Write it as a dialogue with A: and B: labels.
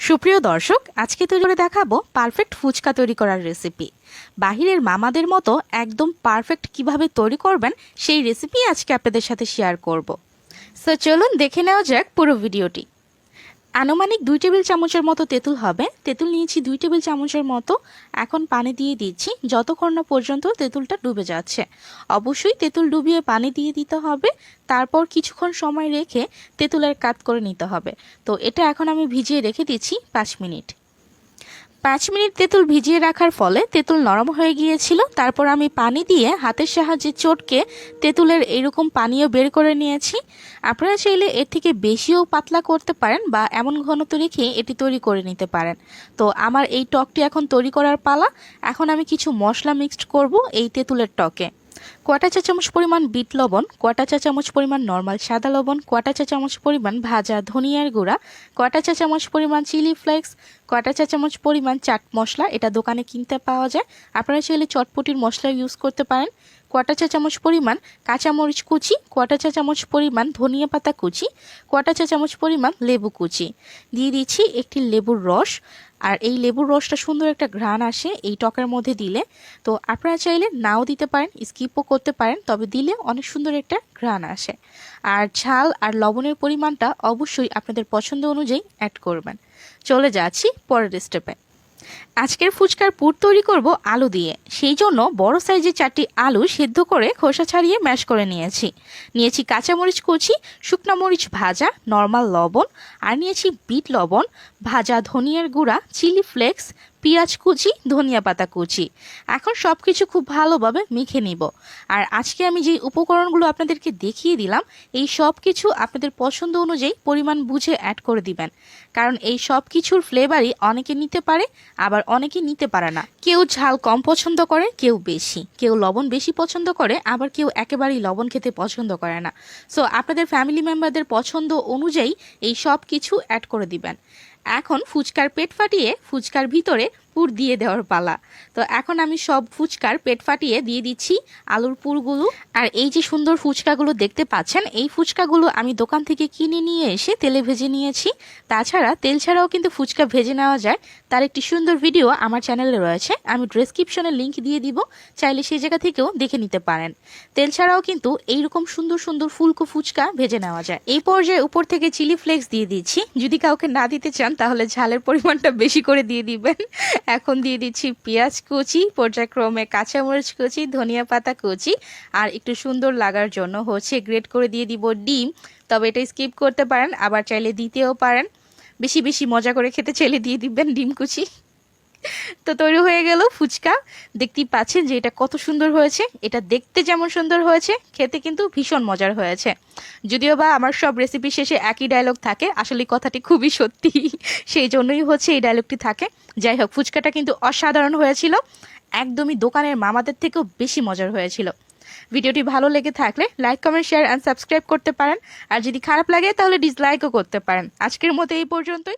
A: সুপ্রিয় দর্শক, আজকে তৈরি করে দেখাবো পারফেক্ট ফুচকা তৈরি করার রেসিপি বাহিরের মামাদের মতো একদম পারফেক্ট কীভাবে তৈরি করবেন সেই রেসিপি আজকে আপনাদের সাথে শেয়ার করব। সো চলুন দেখে নেওয়া যাক পুরো ভিডিওটি আনুমানিক দুই টেবিল চামচের মতো তেঁতুল হবে। তেঁতুল নিয়েছি দুই টেবিল চামচের মতো। এখন পানি দিয়ে দিচ্ছি। যতক্ষণ না পর্যন্ত তেঁতুলটা ডুবে যাচ্ছে। অবশ্যই তেঁতুল ডুবিয়ে পানি দিয়ে দিতে হবে। তারপর কিছুক্ষণ সময় রেখে তেঁতুলের কাত করে নিতে হবে। তো এটা এখন আমি ভিজিয়ে রেখে দিচ্ছি পাঁচ মিনিট। পাঁচ মিনিট তেঁতুল ভিজিয়ে রাখার ফলে তেঁতুল নরম হয়ে গিয়েছিল। তারপর আমি পানি দিয়ে হাতের সাহায্যে চটকে তেঁতুলের এরকম পানীয় বের করে নিয়েছি। আপনারা চাইলে এর থেকে বেশিও পাতলা করতে পারেন বা এমন ঘনত্ব রেখে এটি তৈরি করে নিতে পারেন। তো আমার এই টকটি এখন তৈরি করার পালা। এখন আমি কিছু মশলা মিক্সড করব এই তেঁতুলের টকে। কোয়াটা চা চামচ পরিমাণ বিট লবণ, কোয়াটা চা চামচ পরিমাণ নর্মাল সাদা লবণ, কোয়াটা চা চামচ পরিমাণ ভাজা ধনিয়ার গুঁড়া, কোয়াটা চা চামচ পরিমাণ চিলি ফ্লেক্স, কোয়াটা চা চামচ পরিমাণ চাট মশলা, এটা দোকানে কিনতে পাওয়া যায়। আপনারা চাইলে চটপটির মশলা ইউজ করতে পারেন। কোয়াটা চা চামচ পরিমাণ কাঁচামরিচ কুচি, কোয়াটা চা চামচ পরিমাণ ধনিয়া পাতা কুচি, কোয়াটা চা চামচ পরিমাণ লেবু কুচি। দিয়ে দিচ্ছি একটি লেবুর রস। আর এই লেবুর রসটা সুন্দর একটা ঘ্রাণ আসে এই টকের মধ্যে দিলে। তো আপনারা চাইলে নাও দিতে পারেন, স্কিপও করতে পারেন, তবে দিলে অনেক সুন্দর একটা ঘ্রাণ আসে। আর ঝাল আর লবণের পরিমাণটা অবশ্যই আপনাদের পছন্দ অনুযায়ী অ্যাড করবেন। চলে যাচ্ছি পরের স্টেপে আজকের ফুচকার পুর তৈরি করব আলু দিয়ে। সেই জন্য বড় সাইজের চারটি আলু সেদ্ধ করে খোসা ছাড়িয়ে ম্যাশ করে নিয়েছি। নিয়েছি কাঁচামরিচ কুচি, শুকনো মরিচ ভাজা, নর্মাল লবণ, আর নিয়েছি বিট লবণ, ভাজা ধনিয়ার গুঁড়া, চিলি ফ্লেক্স পেঁয়াজ কুচি, ধনিয়া পাতা কুচি। এখন সব কিছু খুব ভালোভাবে মেখে নিব। আর আজকে আমি যে উপকরণগুলো আপনাদেরকে দেখিয়ে দিলাম, এই সব কিছু আপনাদের পছন্দ অনুযায়ী পরিমাণ বুঝে অ্যাড করে দিবেন। কারণ এই সব কিছুর ফ্লেভারই অনেকে নিতে পারে, আবার অনেকে নিতে পারে না। কেউ ঝাল কম পছন্দ করে, কেউ বেশি। কেউ লবণ বেশি পছন্দ করে, আবার কেউ একেবারেই লবণ খেতে পছন্দ করে না। সো আপনাদের ফ্যামিলি মেম্বারদের পছন্দ অনুযায়ী এই সব কিছু অ্যাড করে দিবেন। এখন ফুচকার পেট ফাটিয়ে ফুচকার ভিতরে পুর দিয়ে দেওয়ার পালা। তো এখন আমি সব ফুচকার পেট ফাটিয়ে দিয়ে দিচ্ছি আলুর পুরগুলো। আর এই যে সুন্দর ফুচকাগুলো দেখতে পাচ্ছেন, এই ফুচকাগুলো আমি দোকান থেকে কিনে নিয়ে এসে তেলে ভেজে নিয়েছি। তাছাড়া তেল ছাড়াও কিন্তু ফুচকা ভেজে নেওয়া যায়। তার একটি সুন্দর ভিডিও আমার চ্যানেলে রয়েছে। আমি ডেসক্রিপশনে লিংক দিয়ে দিব, চাইলে সেই জায়গা থেকেও দেখে নিতে পারেন। তেল ছাড়াও কিন্তু এইরকম সুন্দর সুন্দর ফুলকো ফুচকা ভেজে নেওয়া যায়। এই পর্যায়ে উপর থেকে চিলি ফ্লেক্স দিয়ে দিচ্ছি। যদি কাউকে না দিতে চান, তাহলে ঝালের পরিমাণটা বেশি করে দিয়ে দিবেন। এখন দিয়ে দিচ্ছি পেঁয়াজ কুচি, পর্যায়ক্রমে কাঁচামরিচ কুচি, ধনিয়া পাতা কুচি, আর একটু সুন্দর লাগার জন্য হচ্ছে গ্রেট করে দিয়ে দিব ডিম। তবে এটা স্কিপ করতে পারেন, আবার চাইলে দিতেও পারেন। বেশি বেশি মজা করে খেতে চাইলে দিয়ে দিবেন ডিম কুচি। তো তৈরি হয়ে গেল ফুচকা। দেখতেই পাচ্ছেন যে এটা কত সুন্দর হয়েছে। এটা দেখতে যেমন সুন্দর হয়েছে, খেতে কিন্তু ভীষণ মজার হয়েছে। যদিও বা আমার সব রেসিপি শেষে একই ডায়লগ থাকে, আসলে কথাটি খুবই সত্যি, সেই জন্যই হচ্ছে এই ডায়লগটি থাকে। যাই হোক, ফুচকাটা কিন্তু অসাধারণ হয়েছিল। একদমই দোকানের মামাদের থেকেও বেশি মজার হয়েছিল। ভিডিওটি ভালো লেগে থাকলে like comment share and subscribe করতে পারেন। আর যদি খারাপ লাগে তাহলে ডিসলাইকও করতে পারেন। আজকের মতো এই পর্যন্তই।